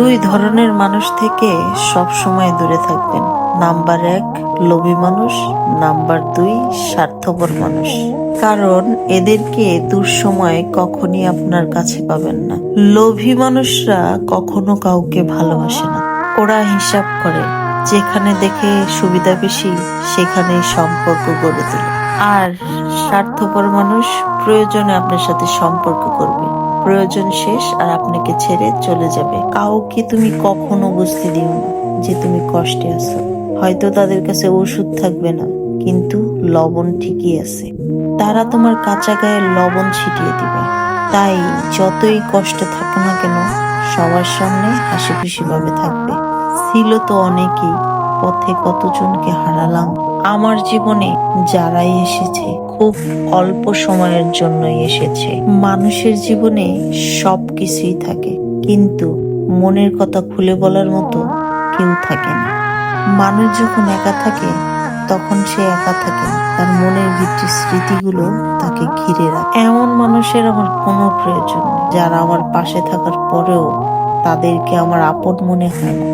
দুই ধরনের মানুষ থেকে সব সময় দূরে থাকবেন। নাম্বার এক, লোভী মানুষ। নাম্বার দুই, স্বার্থপর মানুষ। কারণ এদেরকে দুঃসময়ে কখনই আপনার কাছে পাবেন না। লোভী মানুষরা কখনো কাউকে ভালোবাসে না। ওরা হিসাব করে, যেখানে দেখে সুবিধা বেশি সেখানেই সম্পর্ক গড়ে তোলে। আর স্বার্থপর মানুষ প্রয়োজনে আপনার সাথে সম্পর্ক করবে। প্রয়োজন শেষ আর আপনাকে ছেড়ে চলে যাবে। কাউকে তুমি কখনো বুঝতে দিও না যে তুমি কষ্টে আছো। হয়তো তাদের কাছে ওষুধ থাকবে না, কিন্তু লবণ ঠিকই আছে। তারা তোমার কাঁচা গায়ে লবণ ছিটিয়ে দিবে। তাই যতই কষ্ট থাকো না কেন, সবার সামনে হাসি খুশি ভাবে থাকবে। ছিল তো অনেকেই পথে কতজনকে হারালাম? আমার জীবনে যারাই এসেছে, খুব অল্প সময়ের জন্যই এসেছে। মানুষের জীবনে সব কিছুই থাকে, কিন্তু মনের কথা খুলে বলার মতো কেউ থাকে না। মানুষ যখন একা থাকে, তখন সে একা থাকে। তার মনের ভিত্তি স্মৃতিগুলো তাকে ঘিরে রাখে। এমন মানুষের আমার কোনো প্রয়োজন যারা আমার পাশে থাকার পরেও তাদেরকে আমার আপন মনে হয় না।